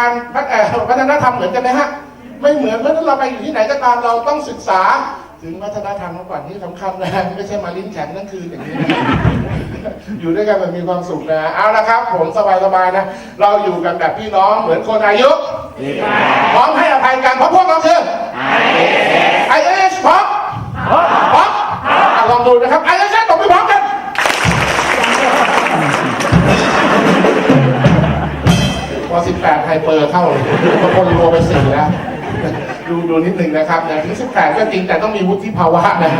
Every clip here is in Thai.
านพัฒเอ่อวัฒนธรรมเหมือนกันไหมฮะไม่เหมือนเพราะฉะนั้นเราไปอยู่ที่ไหนก็ตามเราต้องศึกษาถึงวัฒนธรรมมาก่อนที่สำคัญนะไม่ใช่มาลิ้นแข็งทั้งคืนอย่างนี้นะอยู่ด้วยกันแบบมีความสุขนะเอาละครับ ผมสบายๆนะ เราอยู่กันแบบพี่น้องเหมือนคนอายุพร้อมให้อภัยกันเพราะพวกเราคือไอ พอ18ไฮเปอร์เข้าบางคนรัวไปสี่แล้วดูดูนิดหนึ่งนะครับนะถึง18ก็จริงแต่ต้องมีวุฒิภาวะนะ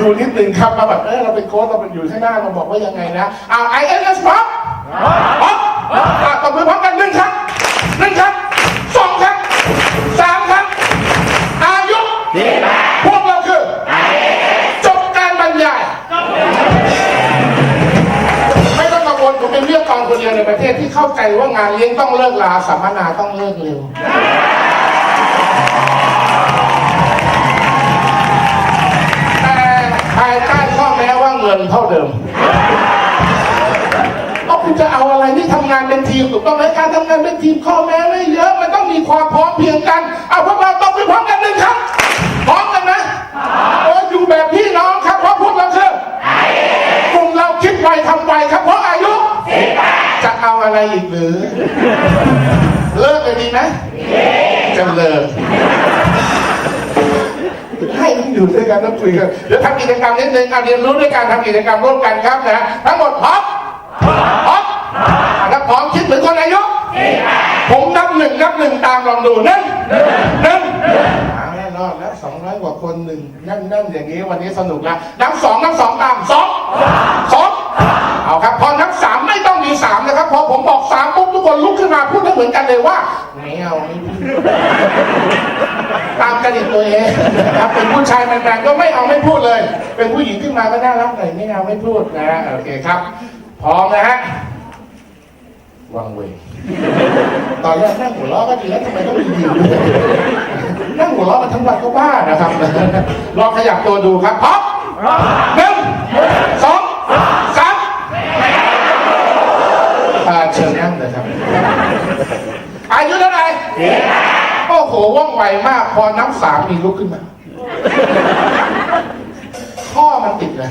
ดูนิดหนึ่งครับมาแบบเออเราเป็นโค้ชเราเป็นอยู่ข้างหน้าเราบอกว่ายังไงนะเอาไอเอสพร้อมพร้อมตบมือพร้อมกันหนึ่งครั้งหนึ่งครั้งสองครั้งสามครั้งอายุพวกเร ในประเทศที่เข้าใจว่างานเลี้ยงต้องเลิกลาสัมมนาต้องเลิกเร็วแต่ภายใต้ข้อแม้ว่าเงินเท่าเดิมเอาคุณจะเอาอะไรที่ทำงานเป็นทีมถูกต้องไหมการทำงานเป็นทีมข้อแม้ไม่เยอะมันต้องมีความพร้อมเพียงกันเอาพวก อาอะไรอีกหรือ เลิกเลยดีไหมจะเลิกให้อยู่ด้วยกันแล้วคุยกันเดี๋ยวทำกิจกรรมนิดนึงเอาเรียนรู้ด้วยการทำกิจกรรมร่วมกันครับนะทั้งหมดพร้อมพร้อมอะถ้าพร้อมคิดเหมือนคนอายุผมนับหนึ่งนับหนึ่งตามลองดูหนึ่งหนึ่งเอาแน่นอนแล้วสองร้อยกว่าคนหนึ่งนั่นนั่นอย่างนี้วันนี้สนุกนะนับสองนับสองตามสองสองเอาครับพอนับสามไม่ต้องมีสามนะครั บพอผมบอกสามปุ๊บทุกคนลุกขึ้นมาพูดได้เหมือนกันเลยว่าไม่เอาไม่พูดตามกระดิกตัวเองนะครับเป็นผู้ชายแมนๆก็ไม่เอาไม่พูดเลย เป็นผู้หญิงขึ้นมาก็น่ารักหน่อยไม่เอาไม่พูดนะฮะโอเคครับพร้อมนะฮะวางเวงตอนแรกนั่งหัวเราะก็ดีแล้วทำไมต้องมียืนด้วยนั่งหัวเราะมาทั้งวันก็บ้านะครับ ลองขยับตัวดูครับพร้อมหนึ่งสองสามอ่าเชิญนั่งเลยครับ อายุเท่าไหร่ โอ้โหว่องไวมาก พอนับสามมีลุกขึ้นมา ข้อมันติดเลย